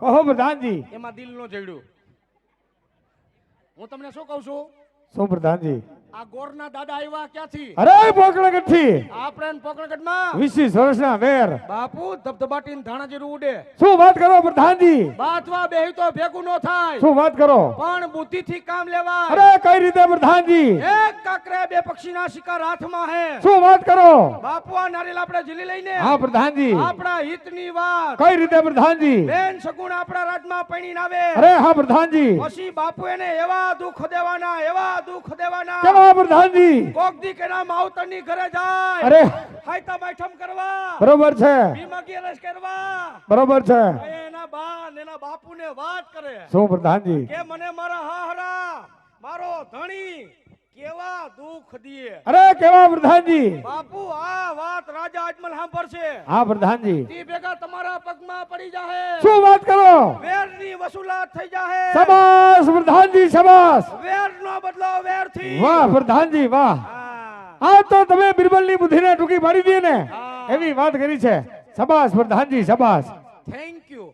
કહો પ્રધાનજી એમાં દિલ નો જડ્યું. હું તમને શું કહું છું? શું પ્રધાનજી આ ગોરના દાદા આવ્યા ક્યાંથી? અરે પોકળગઢથી. આપણે પોકળગઢમાં? વીસ વર્ષના વેર. બાપુ ધબધબાટી ધાણા જેવું ઉડે. શું વાત કરો પ્રધાનજી બાથવા બેહી તો ભેગું નો થાય. શું વાત કરો? પણ બુદ્ધિથી કામ લેવા અરે કઈ રીતે પ્રધાનજી એક કાકરે બે પક્ષીના શિકાર હાથમાં હે. શું વાત કરો? બાપુ આ નારિયેલ આપણે ઝીલી લઈને. હા પ્રધાનજી આપણા હિતની વાત. કઈ રીતે પ્રધાનજી બેન સગુણ આપણા રાજમાં પૈણી આવે. અરે હા પ્રધાનજી પછી બાપુ એને એવા દુઃખ દેવાના એવા દુઃખ દેવાના. કેવા પ્રધાનજી. કોક દી કેના માવતરની ઘરે જાય. અરે. હાઈતા બેઠમ કરવા. બરોબર છે. બીમાગી રસ કરવા. બરોબર છે. એના બા એના બાપુ ને વાત કરે. શું પ્રધાનજી? કે મને મારા હાહરા મારો ધણી કેવા દુખ દીએ. અરે કેવા પ્રધાનજી? બાપુ આ વાત રાજા અજમલ સાંભળશે. હા પ્રધાનજી. તી ભેગા તમારા પગમાં પડી જાહે. શું વાત કરો? વેરની વસૂલાત થઈ જાહે. શાબાશ પ્રધાનજી શાબાશ. વેરનો બદલો વેરથી. વાહ પ્રધાનજી વાહ. આ તો તમે બિરબલની બુદ્ધિને ટૂંકી પાડી દે ને. એવી વાત કરી છે. સબાસ પ્રધાનજી સબાસ થેન્ક યુ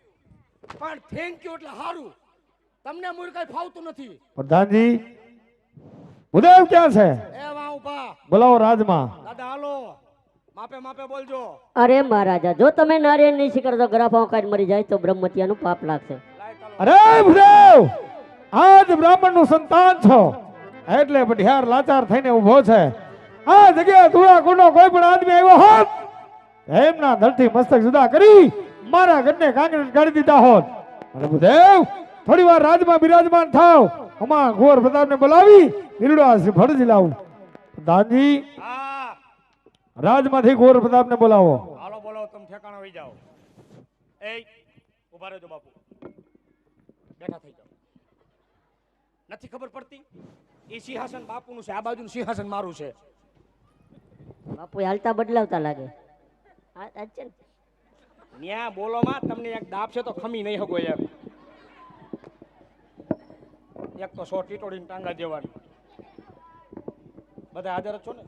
પણ થેન્ક યુ એટલે સારું. તમને મૂળ કઈ ફાવતું નથી. પ્રધાનજી ઉદય ક્યાં છે? એ વાહ ઊભા. બોલાવો રાજમાં. દાદા હાલો. માપે માપે બોલજો. અરે મહારાજા જો તમે નારિયેળ નહીં શીખર તો ગરાફાઓ કાઢ મરી જાય તો બ્રહ્મત્યાનું પાપ લાગશે. અરે ભૂદેવ! આજ બ્રાહ્મણનું સંતાન છો. એટલે બઢિયાર લાચાર થઈને ઊભો છે. આ જગ્યાએ ધૂળા કુંડો કોઈ પણ આદમી આવ્યો હોત એમના ધરથી મસ્તક જુદા કરી મારા ઘરને કાંગડ કાઢી દીધા હોત. પ્રભુદેવ ભૂદેવ થોડી વાર રાજમાં બિરાજમાન થાવ. અમારા ગોર પ્રતાપને બોલાવી ઈરડા ભરજી ફરજ લાવું. હા. રાજમાંથી ગોર પ્રતાપને બોલાવો. હાલો બોલો તમે ઠેકાણા હોઈ જાઓ. એ ઊભા રહેજો બાપુ. બેઠા થઈ જાઓ. નથી ખબર પડતી? એ સિંહાસન બાપુનું છે આ બાજુનું સિંહાસન મારું છે. બાપુ હાલતા બદલાવતા લાગે. આ- આ છે ન્યા બોલોમાં તમને એક દાપ છે તો ખમી નહીં હગો યાર એક તો સો ટીટોડીને ટાંગા દેવાની. બધા હાજર જ છો ને?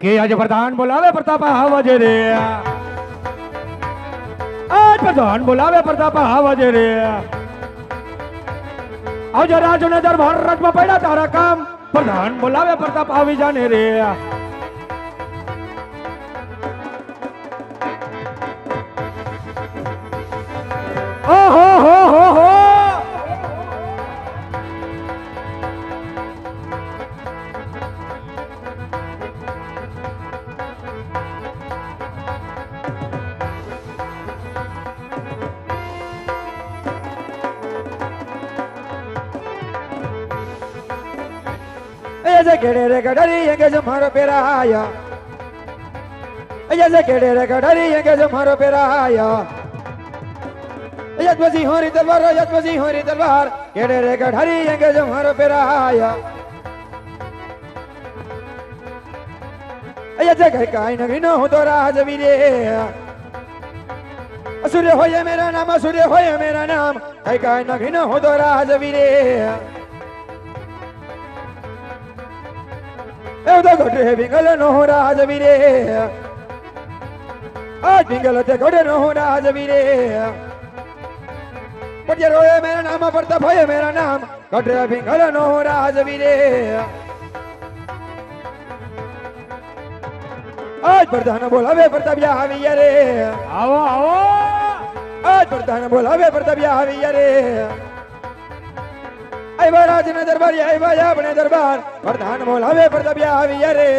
કે આજે પ્રધાન બોલાવે પ્રતાપ આવાજે રે આજ પ્રધાન બોલાવે પ્રતાપ આવાજે રે આવજો રાજુ ને દરબાર રાજમાં પડ્યા તારા કામ. પ્રધાન બોલાવે પ્રતાપ આવી જાને રે. ऐसे केड़े रे गडरी यंगे जो मारो पेरा आया ऐसे केड़े रे गडरी यंगे जो मारो पेरा आया यत बसी होरी तलवार यत बसी होरी तलवार केड़े रे गडरी यंगे जो मारो पेरा आया ऐसे कह काई नगरी न हो तो राजवीरे असुर होय તો ઘટે વિંગલ નો રાજવીરે આજ વિંગલ તે ઘટે નો રાજવીરે પટિયા રોય મેરા નામ પડતા ભય મેરા નામ ઘટે વિંગલ નો રાજવીરે આજ પ્રધાન બોલાવે પ્રતાપ્યા આવી રે આવો આવો આજ પ્રધાન બોલાવે પ્રતાપ્યા આવી રે આવ્યા રાજના દરબાર આવ્યા આપણે દરબાર. પ્રધાન બોલાવે પ્રતાપ્યા આવી રે